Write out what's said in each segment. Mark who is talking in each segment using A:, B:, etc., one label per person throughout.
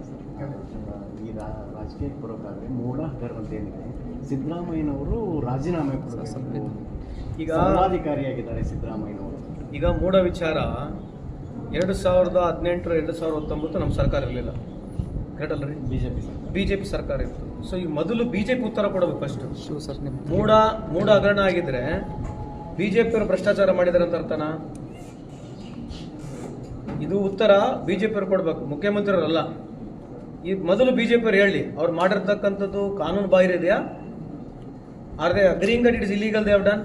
A: ಈ ರಾಜಕೀಯ ರಾಜಕೀಯಕ್ಕೆ ಬರೋಕ್ಕಾದ್ರೆ ಮೂಢ ಹಗರಣ ಅಂತ ಏನಿದೆ ಸಿದ್ದರಾಮಯ್ಯನವರು ರಾಜೀನಾಮೆ ಕೊಡಬೇಕು.
B: ಈಗ
A: ಸರ್ವಾಧಿಕಾರಿಯಾಗಿದ್ದಾರೆ ಸಿದ್ದರಾಮಯ್ಯನವರು.
B: ಈಗ ಮೂಢ ವಿಚಾರ ಎರಡು ಸಾವಿರದ ಹದಿನೆಂಟರ ಎರಡು ಸಾವಿರದ ಹತ್ತೊಂಬತ್ತು ನಮ್ಮ ಸರ್ಕಾರ ಇರಲಿಲ್ಲ. Correct B J
A: BJP
B: B J P ಸರ್ಕಾರ ಇತ್ತು. ಸೊ ಈ ಮೊದಲು ಬಿ ಜೆ ಪಿ ಉತ್ತರ ಕೊಡಬೇಕು ಫಸ್ಟ್ ಮೂಢ ಮೂಢ ಹಗರಣ ಆಗಿದ್ರೆ ಬಿ ಜೆ ಪಿಯವರು ಭ್ರಷ್ಟಾಚಾರ ಮಾಡಿದಾರೆ ಅಂತ ಅರ್ಥನಾ? ಇದು ಉತ್ತರ ಬಿ ಜೆ ಪಿಯವರು ಕೊಡಬೇಕು. ಮುಖ್ಯಮಂತ್ರಿಯವರಲ್ಲ. ಈ ಮೊದಲು ಬಿ ಜೆ ಹೇಳಿ, ಅವ್ರು ಮಾಡಿರ್ತಕ್ಕಂಥದ್ದು ಕಾನೂನು ಬಾಹಿರ ಇದೆಯಾ? Are they agreeing that it is illegal they have done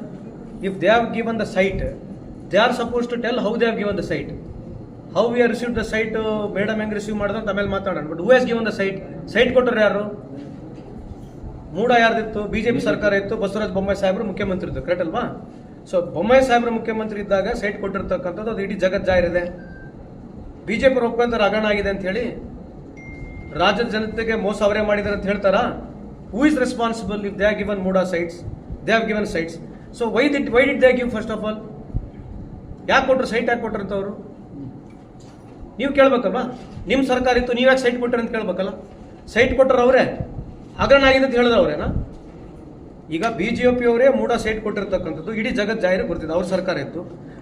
B: if they have given the site they are suppose to tell how they have given the site how we are receive the site madam ಹೆಂಗೆ receive ಮಾಡಿದ್ರೆ ಅಂತ ಆಮೇಲೆ ಮಾತಾಡೋಣ. But who has given the site site ಕೊಟ್ಟರು ಯಾರು? MUDA ಯಾರ್ದಿತ್ತು? BJP ಸರ್ಕಾರ ಇತ್ತು, ಬಸವರಾಜ ಬೊಮ್ಮಾಯಿ ಸಾಹೇಬರು ಮುಖ್ಯಮಂತ್ರಿ ಇತ್ತು ಕರೆಕ್ಟ್ ಅಲ್ವಾ? ಸೊ ಬೊಮ್ಮಾಯಿ ಸಾಹೇಬರು ಮುಖ್ಯಮಂತ್ರಿ ಇದ್ದಾಗ ಸೈಟ್ ಕೊಟ್ಟಿರ್ತಕ್ಕಂಥದ್ದು ಅದು ಇಡೀ ಜಗತ್ ಜಾಹಿರಿದೆ ಬಿಜೆಪಿ ಒಪ್ಪಂತರ ಅಗಣ ಆಗಿದೆ ಅಂತ ಹೇಳಿ ರಾಜ್ಯದ ಜನತೆಗೆ ಮೋಸ ಅವರೇ ಮಾಡಿದ್ದಾರೆ ಅಂತ ಹೇಳ್ತಾರಾ? Who is responsible if they are given MUDA sites they have given sites so why did why did they give first of all ಯಾಕೆ ಕೊಟ್ಟರು ಸೈಟ್ ಯಾಕೆ ಕೊಟ್ಟರು ಅವರು? ನೀವು ಕೇಳ್ಬೇಕಲ್ವಾ? ನಿಮ್ಮ ಸರ್ಕಾರ ಇತ್ತು ನೀವು ಯಾಕೆ ಸೈಟ್ ಕೊಟ್ಟರೆ ಅಂತ ಕೇಳ್ಬೇಕಲ್ಲ? ಸೈಟ್ ಕೊಟ್ಟರು ಅವರೇ. ಹಗರಣ ಆಗಿದೆ ಅಂತ ಹೇಳಿದ್ರು ಅವರೇನಾ? ಈಗ ಬಿ ಜೆ ಪಿ ಅವರೇ ಮೂಡ ಸೈಟ್ ಕೊಟ್ಟಿರ್ತಕ್ಕಂಥದ್ದು, ಇಡೀ ಜಗತ್ ಜಾಹೀರು ಬರ್ತಿದೆ ಅವ್ರ ಸರ್ಕಾರ ಇತ್ತು.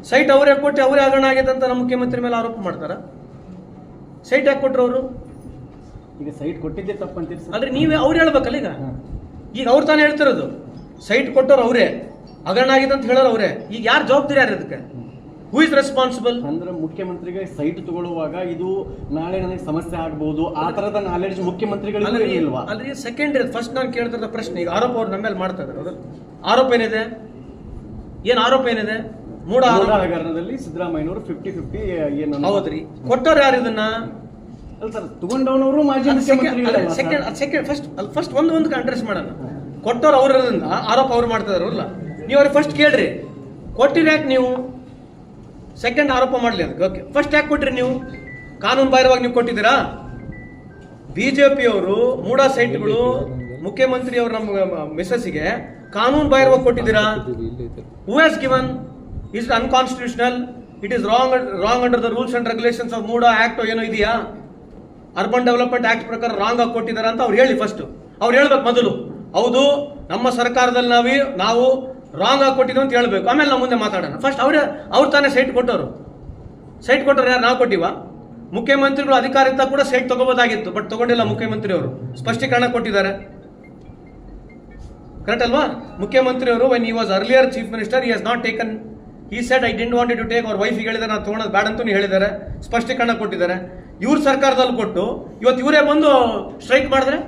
B: ಸೈಟ್ ಅವರೇ ಕೊಟ್ಟು ಅವರೇ ಹಗರಣ ಆಗಿದೆ ಅಂತ ನಮ್ಮ ಮುಖ್ಯಮಂತ್ರಿ ಮೇಲೆ ಆರೋಪ ಮಾಡ್ತಾರ? ಸೈಟ್ ಯಾಕೆ ಕೊಟ್ಟರು ಅವರು?
A: ಈಗ ಸೈಟ್ ಕೊಟ್ಟಿದ್ದೆ ತಪ್ಪಂತೀರಿ ಸರ್?
B: ಅಂದ್ರೆ ನೀವೇ ಅವ್ರು ಹೇಳ್ಬೇಕಲ್ಲ ಈಗ? ಈಗ ಅವ್ರು ತಾನೇ ಹೇಳ್ತಿರೋದು. ಸೈಟ್ ಕೊಟ್ಟವ್ರು ಅವರೇ. ಹಗರಣ ಆಗಿದೆ ಅಂತ ಹೇಳೋರು ಅವರೇ. ಈಗ ಯಾರು ಜವಾಬ್ದಾರಿ ಯಾರು ಅದಕ್ಕೆ ಹೂ ಇಸ್ ರೆಸ್ಪಾನ್ಸಿಬಲ್
A: ಅಂದ್ರೆ ಮುಖ್ಯಮಂತ್ರಿಗೆ ಸೈಟ್ ತಗೊಳ್ಳುವಾಗ ಇದು ನಾಳೆ ನನಗೆ ಸಮಸ್ಯೆ ಆಗ್ಬಹುದು ಆ ತರದ ನಾಲೆಡ್ಜ್ ಮುಖ್ಯಮಂತ್ರಿಗಳಿಗೆ ಇಲ್ವಾ?
B: ಅಲ್ಲಿ ಸೆಕೆಂಡ್ ಫಸ್ಟ್ ನಾನು ಕೇಳ್ತಿರೋ ಪ್ರಶ್ನೆ ಈಗ ಆರೋಪ ಅವ್ರು ನಮ್ಮ ಮೇಲೆ ಮಾಡ್ತಾ ಇದ್ದಾರೆ? ಆರೋಪ ಏನಿದೆ? ಏನು ಆರೋಪ ಏನಿದೆ? ಮೂಡ
A: ಹಗರಣದಲ್ಲಿ ಸಿದ್ದರಾಮಯ್ಯನವರು ಫಿಫ್ಟಿ ಫಿಫ್ಟಿ ಏನು
B: ಹೌದ್ರಿ. ಕೊಟ್ಟವ್ರು ಯಾರು ಇದನ್ನ?
A: ತಗೊಂಡವನವರು ಮಾಜಿ.
B: ಸೆಕೆಂಡ್ ಸೆಕೆಂಡ್ ಫಸ್ಟ್ ಅಲ್ಲಿ ಫಸ್ಟ್ ಒಂದು ಒಂದು ಅಡ್ರೆಸ್ ಮಾಡೋಣ. ಕೊಟ್ಟವ್ರು ಅವ್ರದಿಂದ ಆರೋಪ ಅವ್ರು ಮಾಡ್ತಾ ಇದಾರಲ್ಲ ನೀವು ಅವ್ರಿಗೆ ಫಸ್ಟ್ ಕೇಳ್ರಿ. ಕೊಟ್ಟಿರಿ ಯಾಕೆ ನೀವು? ಸೆಕೆಂಡ್ ಆರೋಪ ಮಾಡಲಿ ಅದಕ್ಕೆ. ಓಕೆ ಫಸ್ಟ್ ಯಾಕೆ ಕೊಟ್ರಿ ನೀವು? ಕಾನೂನು ಬಾಹಿರವಾಗಿ ನೀವು ಕೊಟ್ಟಿದ್ದೀರಾ? ಬಿಜೆಪಿಯವರು ಮೂಡ ಸೈಟ್ಗಳು ಮುಖ್ಯಮಂತ್ರಿ ಅವರು ನಮ್ಮ ಮಿಸಸ್ಸಿಗೆ ಕಾನೂನು ಬಾಹಿರವಾಗಿ ಕೊಟ್ಟಿದ್ದೀರಾ? Who has given is unconstitutional it is wrong wrong under the rules and regulations of MUDA act ಏನೋ ಇದೆಯಾ? ಅರ್ಬನ್ ಡೆವಲಪ್ಮೆಂಟ್ ಆಕ್ಟ್ ಪ್ರಕಾರ ರಾಂಗ್ ಆಗಿ ಕೊಟ್ಟಿದ್ದಾರೆ ಅಂತ ಅವ್ರು ಹೇಳಿ ಫಸ್ಟ್ ಅವ್ರು ಹೇಳ್ಬೇಕು ಮೊದಲು. ಹೌದು, ನಮ್ಮ ಸರ್ಕಾರದಲ್ಲಿ ನಾವು ನಾವು ರಾಂಗ್ ಆಗಿ ಕೊಟ್ಟಿದ್ದು ಅಂತ ಹೇಳ್ಬೇಕು. ಆಮೇಲೆ ನಾವು ಮುಂದೆ ಮಾತಾಡೋಣ. ಫಸ್ಟ್ ಅವರೇ, ಅವ್ರು ತಾನೇ ಸೈಟ್ ಕೊಟ್ಟವರು. ಸೈಟ್ ಕೊಟ್ಟರು ಯಾರು? ನಾವು ಕೊಟ್ಟಿವ. ಮುಖ್ಯಮಂತ್ರಿಗಳು ಅಧಿಕಾರ ಇದ್ದಾಗ ಕೂಡ ಸೈಟ್ ತಗೋಬೋದಾಗಿತ್ತು ಬಟ್ ತಗೊಂಡಿಲ್ಲ ಮುಖ್ಯಮಂತ್ರಿ ಅವರು. ಸ್ಪಷ್ಟೀಕರಣ ಕೊಟ್ಟಿದ್ದಾರೆ. ಕರೆಕ್ಟ್ ಅಲ್ವಾ? ಮುಖ್ಯಮಂತ್ರಿ ಅವರು when he was earlier chief minister he has not taken he said I didn't wanted to take ಅವ್ರ ವೈಫಿಗೆ ಹೇಳಿದ್ದಾರೆ ನಾನು ತೊಗೊಳೋದು ಬೇಡ ಅಂತಲೂ ಹೇಳಿದ್ದಾರೆ. ಸ್ಪಷ್ಟೀಕರಣ ಕೊಟ್ಟಿದ್ದಾರೆ. ಇವ್ರ ಸರ್ಕಾರದಲ್ಲಿ ಕೊಟ್ಟು ಇವತ್ತು ಇವರೇ ಬಂದು ಸ್ಟ್ರೈಕ್ ಮಾಡಿದ್ರೆ?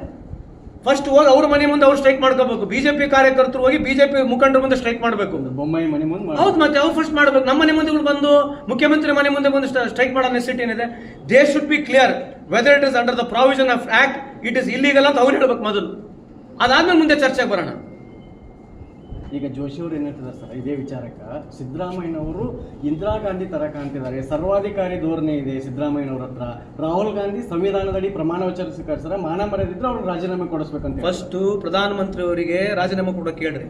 B: ಫಸ್ಟ್ ಹೋಗಿ ಅವ್ರ ಮನೆ ಮುಂದೆ ಅವ್ರು ಸ್ಟ್ರೈಕ್ ಮಾಡ್ಕೋಬೇಕು. ಬಿಜೆಪಿ ಕಾರ್ಯಕರ್ತರು ಹೋಗಿ ಬಿಜೆಪಿ ಮುಖಂಡರ ಮುಂದೆ ಸ್ಟ್ರೈಕ್ ಮಾಡಬೇಕು.
A: ಬೊಮ್ಮಾಯಿ ಮನೆ ಮುಂದೆ
B: ಹೌದು ಮತ್ತೆ ಅವ್ರು ಫಸ್ಟ್ ಮಾಡಬೇಕು. ನಮ್ಮ ಮನೆ ಮುಂದೆ ಬಂದು ಮುಖ್ಯಮಂತ್ರಿ ಮನೆ ಮುಂದೆ ಬಂದು ಸ್ಟ್ರೈಕ್ ಮಾಡೋ ನೆಸಿಟಿ ಏನಿದೆ? They should be clear whether it is under the provision of act it is illegal ಅಂತ ಅವ್ರು ಹೇಳ್ಬೇಕು ಮೊದಲು. ಅದಾದ್ಮೇಲೆ ಮುಂದೆ ಚರ್ಚೆಗೆ ಬರೋಣ.
A: ಈಗ ಜೋಶಿ ಅವರು ಏನ್ ಹೇಳ್ತಿದ್ದಾರೆ ಸರ್? ಇದೇ ವಿಚಾರಕ್ಕೆ. ಸಿದ್ದರಾಮಯ್ಯನವರು ಇಂದಿರಾ ಗಾಂಧಿ ತರ ಕಾಣ್ತಿದ್ದಾರೆ. ಸರ್ವಾಧಿಕಾರಿ ಧೋರಣೆ ಇದೆ ಸಿದ್ದರಾಮಯ್ಯನವ್ರ ಹತ್ರ. ರಾಹುಲ್ ಗಾಂಧಿ ಸಂವಿಧಾನದಡಿ ಪ್ರಮಾಣ ವಚನ ಸ್ವೀಕರಿಸಿದ್ರೆ ಮಾನ ಮರೆದಿದ್ರೆ ಅವ್ರು ರಾಜೀನಾಮೆ ಕೊಡಿಸ್ಬೇಕಂತ ಫಸ್ಟು
B: ಫಸ್ಟ್ ಪ್ರಧಾನಮಂತ್ರಿ ಅವರಿಗೆ ರಾಜೀನಾಮೆ ಕೊಡೋಕೆ ಕೇಳ್ರಿ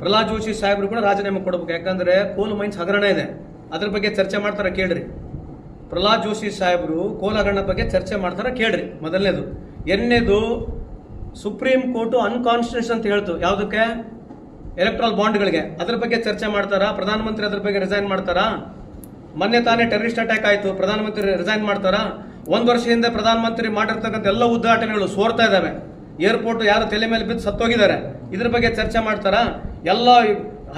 B: ಪ್ರಹ್ಲಾದ್ ಜೋಶಿ ಸಾಹೇಬ್ರು ಕೂಡ ರಾಜೀನಾಮೆ ಕೊಡಬೇಕು. ಯಾಕಂದ್ರೆ ಕೋಲ್ ಮೈನ್ಸ್ ಹಗರಣ ಇದೆ. ಅದ್ರ ಬಗ್ಗೆ ಚರ್ಚೆ ಮಾಡ್ತಾರೆ ಕೇಳ್ರಿ. ಪ್ರಹ್ಲಾದ್ ಜೋಶಿ ಸಾಹೇಬ್ರು ಕೋಲ್ ಹಗರಣ ಬಗ್ಗೆ ಚರ್ಚೆ ಮಾಡ್ತಾರೆ ಕೇಳ್ರಿ ಮೊದಲನೇದು. ಎರಡನೇದು ಸುಪ್ರೀಂ ಕೋರ್ಟು ಅನ್ಕಾನ್ಸ್ಟಿಟ್ಯೂಷನ್ ಅಂತ ಹೇಳ್ತು. ಯಾವುದಕ್ಕೆ? ಎಲೆಕ್ಟ್ರಲ್ ಬಾಂಡ್ಗಳಿಗೆ ಅದ್ರ ಬಗ್ಗೆ ಚರ್ಚೆ ಮಾಡ್ತಾರಾ? ಪ್ರಧಾನಮಂತ್ರಿ ಅದ್ರ ಬಗ್ಗೆ ರಿಸೈನ್ ಮಾಡ್ತಾರಾ? ಮೊನ್ನೆ ತಾನೇ ಟೆರರಿಸ್ಟ್ ಅಟ್ಯಾಕ್ ಆಯಿತು. ಪ್ರಧಾನಮಂತ್ರಿ ರಿಸೈನ್ ಮಾಡ್ತಾರಾ? ಒಂದು ವರ್ಷ ಹಿಂದೆ ಪ್ರಧಾನಮಂತ್ರಿ ಮಾಡಿರ್ತಕ್ಕಂಥ ಎಲ್ಲ ಉದ್ಘಾಟನೆಗಳು ಸೋರ್ತಾ ಇದ್ದಾವೆ. ಏರ್ಪೋರ್ಟ್ ಯಾರು ತಲೆ ಮೇಲೆ ಬಿದ್ದು ಸತ್ತೋಗಿದ್ದಾರೆ. ಇದ್ರ ಬಗ್ಗೆ ಚರ್ಚೆ ಮಾಡ್ತಾರಾ? ಎಲ್ಲ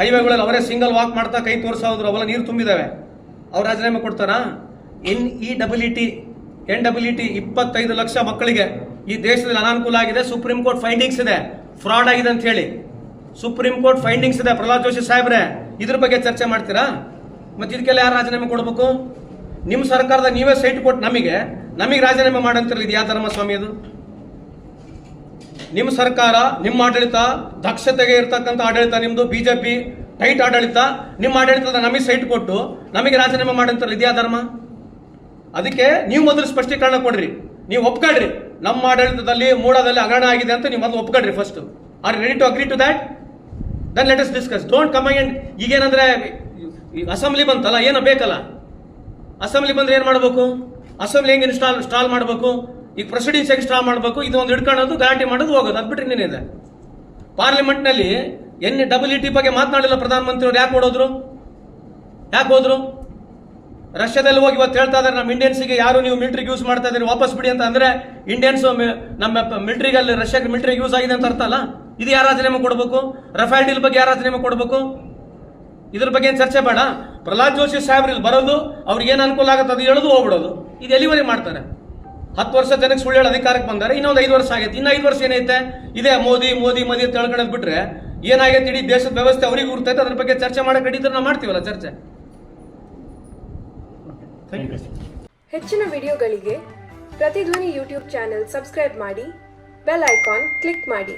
B: ಹೈವೇಗಳಲ್ಲಿ ಅವರೇ ಸಿಂಗಲ್ ವಾಕ್ ಮಾಡ್ತಾ ಕೈ ತೋರಿಸೋದ್ರು, ಅವೆಲ್ಲ ನೀರು ತುಂಬಿದಾವೆ ಅವ್ರು ರಾಜೀನಾಮೆ ಕೊಡ್ತಾರಾ? N E W T N W T ಇಪ್ಪತ್ತೈದು ಲಕ್ಷ ಮಕ್ಕಳಿಗೆ ಈ ದೇಶದಲ್ಲಿ ಅನಾನುಕೂಲ ಆಗಿದೆ. ಸುಪ್ರೀಂ ಕೋರ್ಟ್ ಫೈಂಡಿಂಗ್ಸ್ ಇದೆ. ಫ್ರಾಡ್ ಆಗಿದೆ ಅಂತ ಹೇಳಿ. ಸುಪ್ರೀಂ ಕೋರ್ಟ್ ಫೈಂಡಿಂಗ್ಸ್ ಇದೆ. ಪ್ರಹ್ಲಾದ್ ಜೋಶಿ ಸಾಹೇಬ್ರೆ, ಇದ್ರ ಬಗ್ಗೆ ಚರ್ಚೆ ಮಾಡ್ತೀರಾ? ಮತ್ತೆ ಇದಕ್ಕೆಲ್ಲ ಯಾರು ರಾಜೀನಾಮೆ ಕೊಡಬೇಕು? ನಿಮ್ಮ ಸರ್ಕಾರದ ನೀವೇ ಸೈಟ್ ಕೊಟ್ಟು ನಮಗೆ ನಮಗೆ ರಾಜೀನಾಮೆ ಮಾಡಂತಿರಲಿ ಇದು ಯಾವ ಧರ್ಮ ಸ್ವಾಮಿ ಅದು? ನಿಮ್ಮ ಸರ್ಕಾರ ನಿಮ್ಮ ಆಡಳಿತ, ದಕ್ಷತೆಗೆ ಇರ್ತಕ್ಕಂಥ ಆಡಳಿತ ನಿಮ್ದು, ಬಿಜೆಪಿ, ಟೈಟ್ ಆಡಳಿತ ನಿಮ್ಮ ಆಡಳಿತದ ನಮಗೆ ಸೈಟ್ ಕೊಟ್ಟು ನಮಗೆ ರಾಜೀನಾಮೆ ಮಾಡಂತಾರಲ್ಲ ಇದ್ಯಾ ಧರ್ಮ? ಅದಕ್ಕೆ ನೀವು ಮೊದಲು ಸ್ಪಷ್ಟೀಕರಣ ಕೊಡ್ರಿ. ನೀವು ಒಪ್ಕೊಳ್ರಿ. ನಮ್ಮ ಆಡಳಿತದಲ್ಲಿ, ಮೂಡದಲ್ಲಿ ಹಗರಣ ಆಗಿದೆ ಅಂತ ನೀವು ಮೊದಲು ಒಪ್ಕೊಳ್ರಿ first are ready to agree to that then let us discuss don't come and ಈಗೇನಂದ್ರೆ assembly ಬಂತಲ್ಲ, ಏನೋ ಬೇಕಲ್ಲ. ಅಸೆಂಬ್ಲಿ ಬಂದ್ರೆ ಏನು ಮಾಡಬೇಕು? ಅಸೆಂಬ್ಲಿ ಹೆಂಗೆ ಇನ್ಸ್ಟಾಲ್ ಸ್ಟಾಲ್ ಮಾಡಬೇಕು? ಈಗ ಪ್ರೊಸೀಡಿಂಗ್ಸ್ ಸ್ಟಾಲ್ ಮಾಡಬೇಕು? ಇದು ಒಂದು ಹಿಡ್ಕೊಳ್ಳೋದು ಗಲಾಟೆ ಮಾಡೋದು, ಹೋಗೋದು. ಅದು ಬಿಟ್ರೆ ಇನ್ನೇನಿದೆ? ಪಾರ್ಲಿಮೆಂಟ್ನಲ್ಲಿ ಎನ್ ಡಬಲ್ ಇ ಟಿ ಬಗ್ಗೆ ಮಾತನಾಡಿಲ್ಲ ಪ್ರಧಾನಮಂತ್ರಿ ಅವ್ರು ಯಾಕೆ ಓಡೋದ್ರು? ಯಾಕೆ ಹೋದ್ರು? ರಷ್ಯಾದಲ್ಲಿ ಹೋಗಿ ಇವತ್ತು ಹೇಳ್ತಾ ಇದ್ದಾರೆ ನಮ್ಮ ಇಂಡಿಯನ್ಸಿಗೆ ಯಾರು ನೀವು ಮಿಲ್ಟ್ರಿಗೆ ಯೂಸ್ ಮಾಡ್ತಾ ಇದ್ದೀರಿ, ವಾಪಸ್ ಬಿಡಿ ಅಂತ. ಅಂದ್ರೆ ಇಂಡಿಯನ್ಸ್ ನಮ್ಮ ಮಿಲ್ಟ್ರಿಗೆ ಅಲ್ಲಿ ರಷ್ಯಾಗೆ ಮಿಲ್ಟ್ರಿಗೆ ಯೂಸ್ ಆಗಿದೆ ಅಂತ ಅರ್ಥ ಅಲ್ಲ? ಇದು ಯಾರ ರಾಜೀನಾಮೆ ಕೊಡಬೇಕು? ರಫೇಲ್ ಡೀಲ್ ಬಗ್ಗೆ ಯಾರು ರಾಜೀನಾಮೆ ಕೊಡಬೇಕು? ಇದ್ರ ಬಗ್ಗೆ ಏನು ಚರ್ಚೆ ಬೇಡ. ಪ್ರಹ್ಲಾದ್ ಜೋಶಿ ಸಾಹೇಬ್ರು ಇಲ್ಲಿ ಬರೋದು, ಅವ್ರಿಗೆ ಏನು ಅನುಕೂಲ ಆಗುತ್ತೆ ಅದು ಎಳೆದು ಹೋಗ್ಬಿಡೋದು. ಇದು ಎಲ್ಲಿವರೆಗೆ ಮಾಡ್ತಾರೆ? ಹತ್ತು ವರ್ಷ ಜನಕ್ಕೆ ಸುಳ್ಳು ಹೇಳಿ ಅಧಿಕಾರಕ್ಕೆ ಬಂದಾರೆ ಇನ್ನೊಂದು ಐದು ವರ್ಷ ಆಗೈತೆ. ಇನ್ನು ಐದು ವರ್ಷ ಏನೈತೆ? ಇದೇ ಮೋದಿ ಮೋದಿ ಮೋದಿ ಬಿಟ್ಟರೆ ಬಿಟ್ರೆ ಏನಾಗೈತೆ? ಇಡೀ ದೇಶದ ವ್ಯವಸ್ಥೆ ಅವ್ರಿಗೆ ಗುರ್ತೈತೆ ಅದ್ರ ಬಗ್ಗೆ ಚರ್ಚೆ ಮಾಡಕ್ಕೆ ಹಿಡಿದ್ರೆ ನಾವು ಮಾಡ್ತೀವಲ್ಲ ಚರ್ಚೆ.
C: ಹೆಚ್ಚಿನ ವಿಡಿಯೋಗಳಿಗೆ ಪ್ರತಿಧ್ವನಿ ಯೂಟ್ಯೂಬ್ ಚಾನೆಲ್ ಸಬ್ಸ್ಕ್ರೈಬ್ ಮಾಡಿ, ಬೆಲ್ ಐಕಾನ್ ಕ್ಲಿಕ್ ಮಾಡಿ.